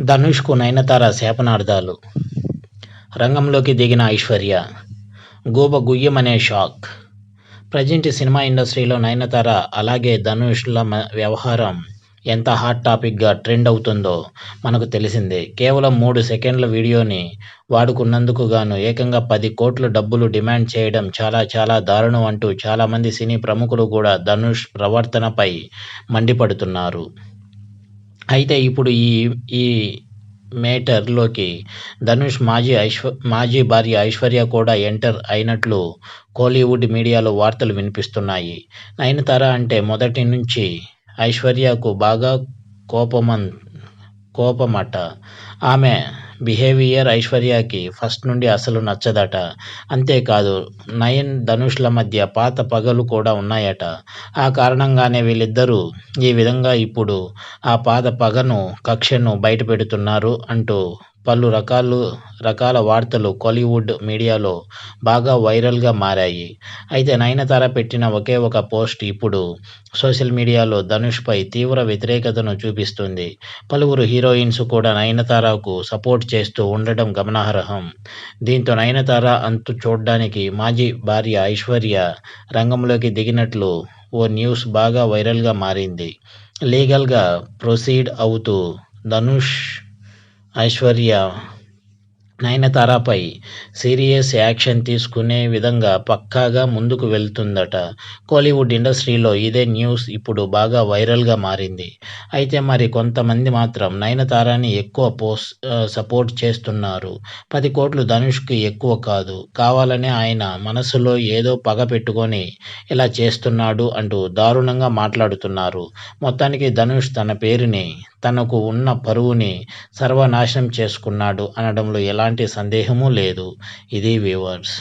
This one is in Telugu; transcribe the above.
ధనుష్కు నయనతార శాపనార్థాలు. రంగంలోకి దిగిన ఐశ్వర్య గూబ గుయ్యమనే షాక్. ప్రజెంట్ సినిమా ఇండస్ట్రీలో నయనతార అలాగే ధనుష్ల మ- వ్యవహారం ఎంత హాట్ టాపిక్గా ట్రెండ్ అవుతుందో మనకు తెలిసిందే. కేవలం మూడు సెకండ్ల వీడియోని వాడుకున్నందుకు గాను ఏకంగా పది కోట్ల డబ్బులు డిమాండ్ చేయడం చాలా చాలా దారుణం అంటూ చాలామంది సినీ ప్రముఖులు కూడా ధనుష్ ప్రవర్తనపై మండిపడుతున్నారు. అయితే ఇప్పుడు ఈ ఈ మేటర్లోకి ధనుష్ మాజీ ఐశ్వ మాజీ భార్య ఐశ్వర్య కూడా ఎంటర్ అయినట్లు కోలీవుడ్ మీడియాలో వార్తలు వినిపిస్తున్నాయి. నయనతార అంటే మొదటి నుంచి ఐశ్వర్యకు బాగా కోపమన్ కోపమట. ఆమె బిహేవియర్ ఐశ్వర్యకి ఫస్ట్ నుండి అసలు నచ్చదట. అంతేకాదు నయన్ ధనుష్ల మధ్య పాత పగలు కూడా ఉన్నాయట. ఆ కారణంగానే వీళ్ళిద్దరూ ఈ విధంగా ఇప్పుడు ఆ పాత పగను కక్షను బయటపెడుతున్నారు అంటూ పలు రకాలు రకాల వార్తలు కోలీవుడ్ మీడియాలో బాగా వైరల్గా మారాయి. అయితే నయనతార పెట్టిన ఒకే ఒక పోస్ట్ ఇప్పుడు సోషల్ మీడియాలో ధనుష్పై తీవ్ర వ్యతిరేకతను చూపిస్తుంది. పలువురు హీరోయిన్స్ కూడా నయనతారకు సపోర్ట్ చేస్తూ ఉండడం గమనార్హం. దీంతో నయనతార అంతు చూడడానికి మాజీ భార్య ఐశ్వర్య రంగంలోకి దిగినట్లు ఓ న్యూస్ బాగా వైరల్గా మారింది. లీగల్గా ప్రొసీడ్ అవుతూ ధనుష్ ఐశ్వర్య నయనతారపై సీరియస్ యాక్షన్ తీసుకునే విధంగా పక్కాగా ముందుకు వెళ్తుందట. కోలీవుడ్ ఇండస్ట్రీలో ఇదే న్యూస్ ఇప్పుడు బాగా వైరల్గా మారింది. అయితే మరి కొంతమంది మాత్రం నయనతారని ఎక్కువ పోస్ సపోర్ట్ చేస్తున్నారు. పది కోట్లు ధనుష్కి ఎక్కువ కాదు. కావాలనే ఆయన మనసులో ఏదో పగ పెట్టుకొని ఇలా చేస్తున్నాడు అంటూ దారుణంగా మాట్లాడుతున్నారు. మొత్తానికి ధనుష్ తన పేరుని తనకు ఉన్న పరువుని సర్వనాశనం చేసుకున్నాడు అనడంలో ఎలాంటి సందేహమూ లేదు. ఇది వ్యూవర్స్.